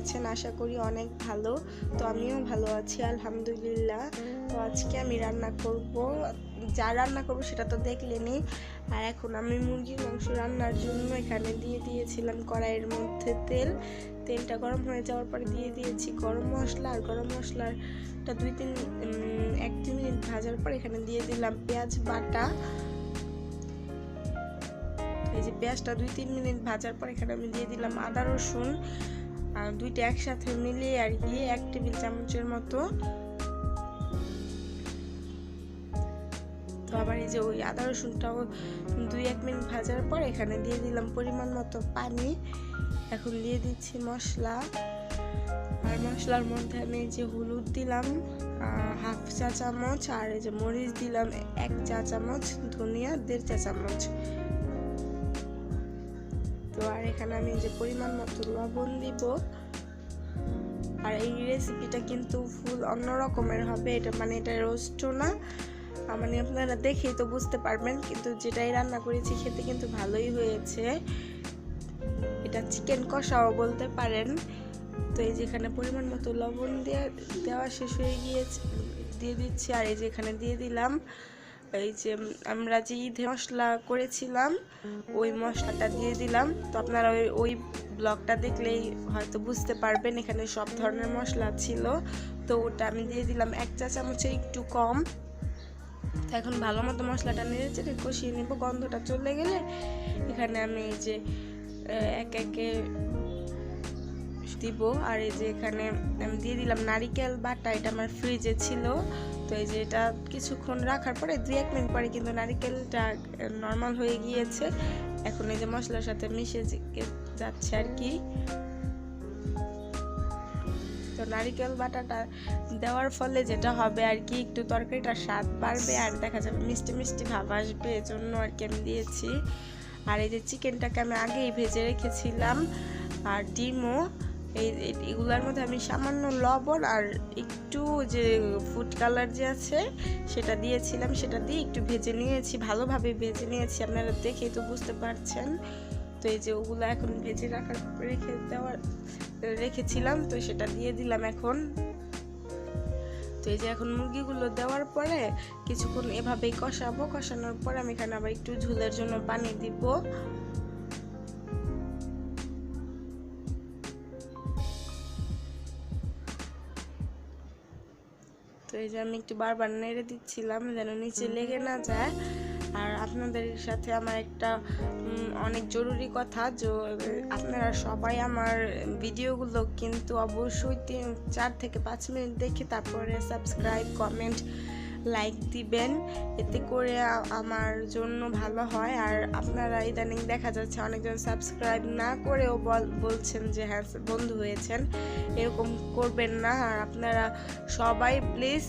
আছেন? আশা করি অনেক ভালো। তো আমিও ভালো আছি, আলহামদুলিল্লাহ। তো আজকে আমি রান্না করব। যা রান্না করব সেটা তো দেখলেনি। আর এখন আমি মুরগির মাংস রান্নার জন্য এখানে দিয়ে দিয়েছিলাম কড়াইয়ের মধ্যে তেল। তেলটা গরম হয়ে যাওয়ার পরে দিয়ে দিয়েছি গরম মশলা। আর গরম মশলাটা দুই তিন এক দুই মিনিট ভাজার পর এখানে দিয়ে দিলাম পেঁয়াজ বাটা। এই যে পেঁয়াজটা দুই তিন মিনিট ভাজার পর এখানে আমি দিয়ে দিলাম আদা, রসুন, আর দুইটা একসাথে মিলিয়ে আর কি এক টেবিল চামচের মতো। তো আবার এই যে ওই আদা, রসুনটাও দুই এক মিনিট ভাজার পর এখানে দিয়ে দিলাম পরিমাণ মতো পানি। এখন দিয়ে দিচ্ছি মশলা। আর মশলার মধ্যে আমি যে হলুদ দিলাম হাফ চা চামচ, আর এই যে মরিচ দিলাম এক চা চামচ, ধনিয়া দেড় চা চামচ। তো আর এখানে আমি যে পরিমাণ মতো লবণ দিব। আর এই রেসিপিটা কিন্তু ফুল অন্য রকমের হবে। এটা মানে এটা রোস্টও না। মানে আপনারা দেখেই তো বুঝতে পারবেন। কিন্তু যেটাই রান্না করেছি, খেতে কিন্তু ভালোই হয়েছে। এটা চিকেন কষাও বলতে পারেন। তো এই যেখানে পরিমাণ মতো লবণ দেওয়া শেষ হয়ে গিয়েছে, দিয়ে দিচ্ছি। আর এই যে এখানে দিয়ে দিলাম এই যে আমরা যে ঈদে মশলা করেছিলাম, ওই মশলাটা দিয়ে দিলাম। তো আপনারা ওই ওই ব্লগটা দেখলেই হয়তো বুঝতে পারবেন, এখানে সব ধরনের মশলা ছিল। তো ওটা আমি দিয়ে দিলাম এক চা চামচের একটু কম। তো এখন ভালো মতো মশলাটা নেড়ে চেড়ে কষিয়ে নেব। গন্ধটা চলে গেলে এখানে আমি এই যে এক একে দিব। আর এই যে এখানে আমি দিয়ে দিলাম নারিকেল বাটা, এটা আমার ফ্রিজে ছিল। তো এই যে এটা কিছুক্ষণ রাখার পরে দুই এক মিনিট পরে কিন্তু নারিকেলটা নর্মাল হয়ে গিয়েছে। এখন এই যে মশলার সাথে মিশে যাচ্ছে আর কি। তো নারিকেল বাটাটা দেওয়ার ফলে যেটা হবে আর কি, একটু তরকারিটা স্বাদ বাড়বে আর দেখা যাবে মিষ্টি মিষ্টি ভাব আসবে। এজন্য আর কি আমি দিয়েছি। আর এই যে চিকেনটাকে আমি আগেই ভেজে রেখেছিলাম। আর ডিমও এই এগুলোর মধ্যে আমি সামান্য লবণ আর একটু যে ফুড কালার যে আছে, সেটা দিয়েছিলাম। সেটা দিয়ে একটু ভেজে নিয়েছি, ভালোভাবে ভেজে নিয়েছি। আপনারা দেখেই তো বুঝতে পারছেন। তো এই যে ওগুলো এখন ভেজে রাখার, রেখে দেওয়ার, রেখেছিলাম। তো সেটা দিয়ে দিলাম এখন। তো এই যে এখন মুরগিগুলো দেওয়ার পরে কিছুক্ষণ এভাবেই কষাবো। কষানোর পর আমি এখানে আবার একটু ঝোলের জন্য পানি দিব। তো এই যে আমি একটু বারবার নেড়ে দিচ্ছিলাম যেন নিচে লেগে না যায়। আর আপনাদের সাথে আমার একটা অনেক জরুরি কথা যে আপনারা সবাই আমার ভিডিওগুলো কিন্তু অবশ্যই তিন চার থেকে পাঁচ মিনিট দেখে তারপরে সাবস্ক্রাইব কমেন্ট লাইক দিবেন। এতে করে আমার জন্য ভালো হয়। আর আপনারা ইদানিং দেখা যাচ্ছে অনেকজন সাবস্ক্রাইব না করেও বল- বলছেন যে হ্যাঁ বন্ধু হয়েছেন। এরকম করবেন না। আর আপনারা সবাই প্লিজ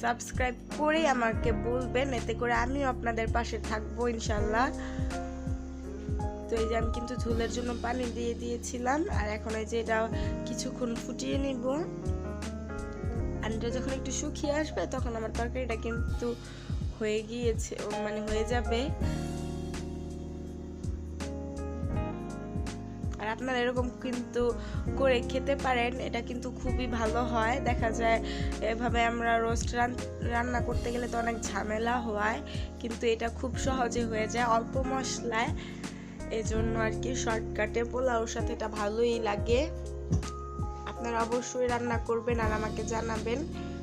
সাবস্ক্রাইব করেই আমাকে বলবেন। এতে করে আমিও আপনাদের পাশে থাকব ইনশাল্লাহ। তো এই যে আমি কিন্তু ঝোলের জন্য পানি দিয়ে দিয়েছিলাম। আর এখন এই যে এটা কিছুক্ষণ ফুটিয়ে নিব। আর যখন একটু শুকিয়ে আসবে, তখন আমার তরকারিটা কিন্তু হয়ে গিয়েছে মানে হয়ে যাবে। আর আপনারা এরকম কিন্তু করে খেতে পারেন, এটা কিন্তু খুবই ভালো হয়। দেখা যায় এভাবে আমরা রোস্ট রান্না করতে গেলে তো অনেক ঝামেলা হয়, কিন্তু এটা খুব সহজে হয়ে যায় অল্প মশলায়। এজন্য আর কি শর্টকাটে পোলাওর সাথে এটা ভালোই লাগে। আপনারা অবশ্যই রান্না করবেন আর আমাকে জানাবেন।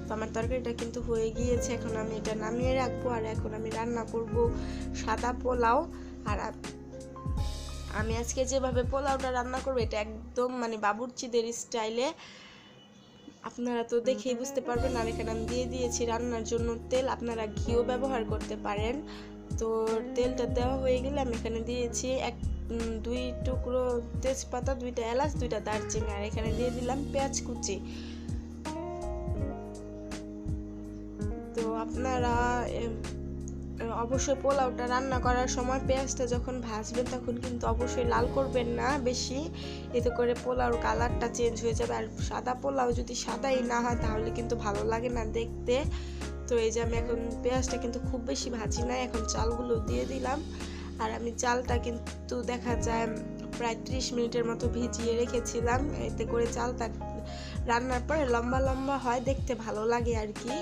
তো আমার তরকারিটা কিন্তু হয়ে গিয়েছে, এখন আমি এটা নামিয়ে রাখব আর এখন আমি রান্না করব সাদা পোলাও। আর আমি আজকে যেভাবে পোলাওটা রান্না করব, এটা একদম মানে বাবুর্চিদের স্টাইলে। আপনারা তো দেখেই বুঝতে পারবেন আর এখানে আমি দিয়ে দিয়েছি রান্নার জন্য তেল, আপনারা ঘিও ব্যবহার করতে পারেন। তো তেলটা দেওয়া হয়ে গেলে আমি এখানে দিয়েছি এক দুই টুকরো তেজপাতা, দুইটা এলাচ, দুইটা দারচিনি, আর এখানে দিয়ে দিলাম পেঁয়াজ কুচি। তো আপনারা অবশ্যই পোলাওটা রান্না করার সময় পেঁয়াজটা যখন ভাজবেন তখন কিন্তু অবশ্যই লাল করবেন না বেশি। এতে করে পোলাওর কালারটা চেঞ্জ হয়ে যাবে। আর সাদা পোলাও যদি সাদাই না হয় তাহলে কিন্তু ভালো লাগে না দেখতে। তো এই যে আমি এখন পেঁয়াজটা কিন্তু খুব বেশি ভাজি না এখন চালগুলো দিয়ে দিলাম। আর আমি চালটা কিন্তু দেখা যায় প্রায় ত্রিশ মিনিটের মতো ভিজিয়ে রেখেছিলাম। এতে করে চালটা রান্নার পরে লম্বা লম্বা হয়, দেখতে ভালো লাগে আর কি।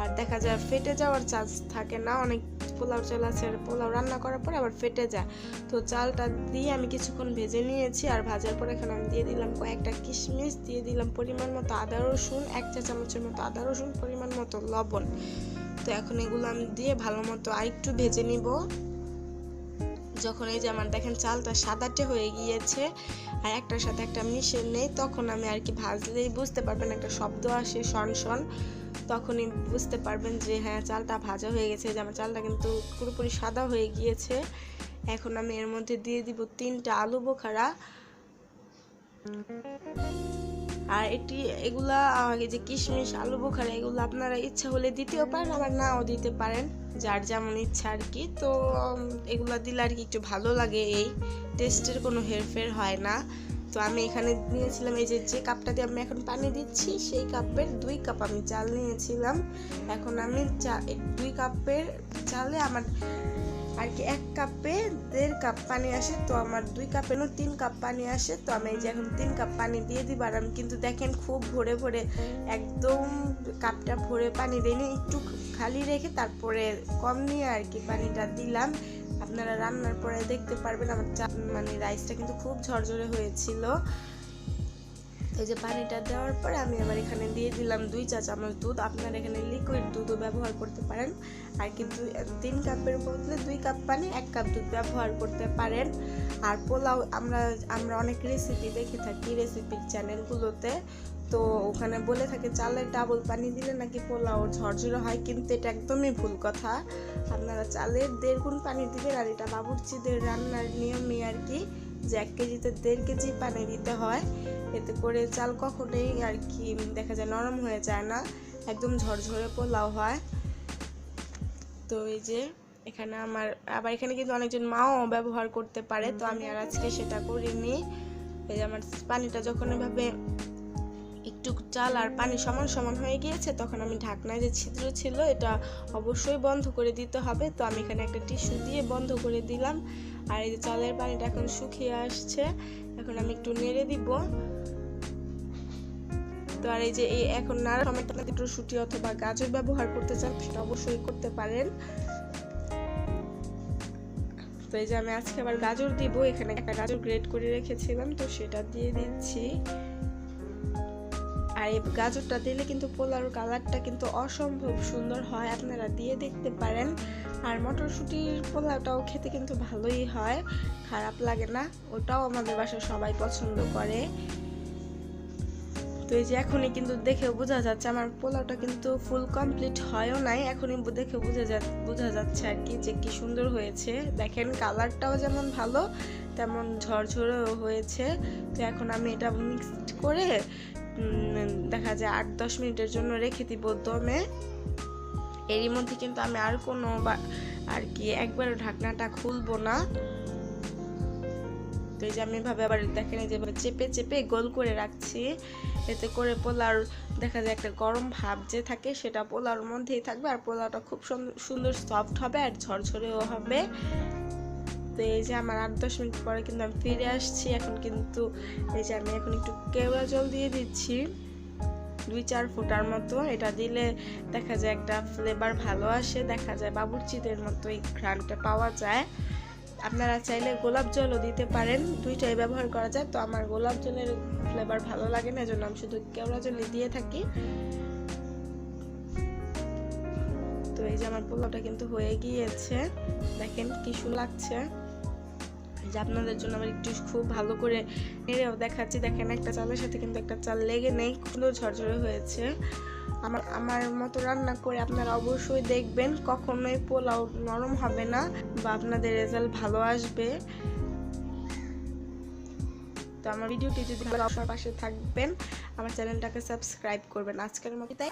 আর দেখা যায় ফেটে যাওয়ার চান্স থাকে না। অনেক পোলাও চাল আছে, পোলাও রান্না করার পরে আবার ফেটে যায়। তো চালটা দিয়ে আমি কিছুক্ষণ ভেজে নিয়েছি আর ভাজার পরে এখানে আমি দিয়ে দিলাম কয়েকটা কিশমিশ, দিয়ে দিলাম পরিমাণ মতো আদা, রসুন, এক চা চামচের মতো আদা, রসুন, পরিমাণ মতো লবণ। তো এখন এগুলো আমি দিয়ে ভালো মতো আরেকটু ভেজে নিব। যখন এই যে আমার দেখেন চালটা সাদাটে হয়ে গিয়েছে আর একটার সাথে একটা মিশে নেই, তখন আমি আর কি ভাজলেই বুঝতে পারবেন একটা শব্দ আসে, শন শন। তখনই বুঝতে পারবেন যে হ্যাঁ চালটা ভাজা হয়ে গেছে। যে আমার চালটা কিন্তু পুরোপুরি সাদা হয়ে গিয়েছে। এখন আমি এর মধ্যে দিয়ে দিব তিনটা আলু বোখারা। আর এটি, এগুলা আগে যে কিশমিশ, আলু বোখারা, এগুলো আপনারা ইচ্ছা হলে দিতেও পারেন, আবার নাও দিতে পারেন, যার যেমন ইচ্ছা আর কি। তো এগুলা দিলে আর কি একটু ভালো লাগে এই টেস্টের, কোনো হেরফের হয় না। তো আমি এখানে নিয়েছিলাম এই যে যে কাপটা দিয়ে আমি এখন পানি দিচ্ছি, সেই কাপের দুই কাপ আমি চাল নিয়েছিলাম। এখন আমি চা দুই কাপের চালে আমার আর কি, এক কাপে দেড় কাপ পানি আসে, তো আমার দুই কাপে না তিন কাপ পানি আসে, তো আমি এই যে এখন তিন কাপ পানি দিয়ে দিব, আর আমি কিন্তু দেখেন খুব ভরে ভরে একদম কাপটা ভরে পানি দিইনি, একটু খালি রেখে তারপরে কম নিয়ে আর কি পানিটা দিলাম। আপনারা রান্নার পরে দেখতে পারবেন, আমার মানে রাইসটা কিন্তু খুব ঝরঝরে হয়েছিল। এই যে পানিটা দেওয়ার পরে আমি আবার এখানে দিয়ে দিলাম দুই চা চামচ দুধ। আপনারা এখানে লিকুইড দুধও ব্যবহার করতে পারেন। আর কি দুই, তিন কাপের বদলে দুই কাপ পানি, এক কাপ দুধ ব্যবহার করতে পারেন। আর পোলাও, আমরা আমরা অনেক রেসিপি দেখে থাকি রেসিপির চ্যানেলগুলোতে তো ওখানে বলে থাকে চালের ডাবল পানি দিলে নাকি পোলাও ঝরঝরে হয়? কিন্তু এটা একদমই ভুল কথা। আপনারা চালের দেড় গুণ পানি দিবেন আর এটা বাবুর্চিদের রান্নার নিয়মই আর কি। যে এক কেজিতে দেড় কেজি পানি দিতে হয়। এতে করে চাল কখনোই আর কি দেখা যায় নরম হয়ে যায় না, একদম ঝরঝরে পোলাও হয়। তো এই যে এখানে আমার, আবার এখানে কিন্তু অনেকজন মাও ব্যবহার করতে পারে, তো আমি আর আজকে সেটা করিনি। এই যে আমার পানিটা যখন এভাবে একটু চাল আর পানি সমান সমান হয়ে গিয়েছে, তখন আমি ঢাকনায় যে ছিদ্র ছিল, এটা অবশ্যই বন্ধ করে দিতে হবে। তো আমি এখানে একটা টিস্যু দিয়ে বন্ধ করে দিলাম। আর এই যে চালের পানিটা এখন শুকিয়ে আসছে, এখন আমি একটু নেড়ে দিব। তো আর এই যে এই এখন নাড়া টমেটো মটরশুঁটি অথবা গাজর ব্যবহার করতে চান, সেটা অবশ্যই করতে পারেন। তো এই যে আমি আজকে আবার গাজর দিব, এখানে একটা গাজর গ্রেট করে রেখেছিলাম, তো সেটা দিয়ে দিচ্ছি। আর এই গাজরটা দিলে কিন্তু পোলাওর কালারটা কিন্তু অসম্ভব সুন্দর হয়, আপনারা দিয়ে দেখতে পারেন। আর মটরশুঁটির পোলাওটাও খেতে কিন্তু ভালোই হয়, খারাপ লাগে না, ওটাও আমাদের বাসায় সবাই পছন্দ করে। তো এই যে এখনই কিন্তু দেখে বোঝা যাচ্ছে, আমার পোলাওটা কিন্তু ফুল কমপ্লিট হয়ও নাই, এখনই দেখে বোঝা যা বোঝা যাচ্ছে আর কি যে কি সুন্দর হয়েছে। দেখেন কালারটাও যেমন ভালো, তেমন ঝরঝরেও হয়েছে। তো এখন আমি এটা মিক্সড করে দেখা যায় আট, দশ মিনিটের জন্য রেখে দিব দমে। এরই মধ্যে কিন্তু আমি আর কোনো বা- আর কি একবার ঢাকনাটা খুলবো না। তো এই যে আমি এভাবে আবার দেখেন যে চেপে চেপে গোল করে রাখছি। এতে করে পোলার দেখা যায় একটা গরম ভাব যে থাকে সেটা পোলার মধ্যেই থাকবে। আর পোলাওটা খুব সুন্দর সফট হবে আর ঝরঝরেও হবে। তো এই যে আমার আট দশ মিনিট পরে কিন্তু আমি ফিরে আসছি, এখন কিন্তু এই যে আমি এখন একটু কেওড়া জল দিয়ে দিচ্ছি, দুই চার ফুটার মতো। এটা দিলে দেখা যায় একটা ফ্লেভার ভালো আসে, দেখা যায় বাবুর্চিদের মতো এই ঘ্রাণটা পাওয়া যায়। আপনারা চাইলে গোলাপ জলও দিতে পারেন, দুইটাই ব্যবহার করা যায়। তো আমার গোলাপ জলের ফ্লেভার ভালো লাগে না, এজন্য আমি শুধু কেওড়া জলই দিয়ে থাকি। তো এই যে আমার পোলাওটা কিন্তু হয়ে গিয়েছে, দেখেন কি সুন্দর লাগছে। যে আপনাদের জন্য আবার একটু খুব ভালো করে নেড়েও দেখাচ্ছি। দেখেন, একটা চালের সাথে কিন্তু একটা চাল লেগে নেই সুন্দর ঝরঝরে হয়েছে। আমার আমার মতো রান্না করে আপনারা অবশ্যই দেখবেন, কখনোই পোলাও নরম হবে না বা আপনাদের রেজাল্ট ভালো আসবে। তো আমার ভিডিওটি যদি আপনার পাশে থাকবেন। আমার চ্যানেলটাকে সাবস্ক্রাইব করবেন। আজকের মতো তাই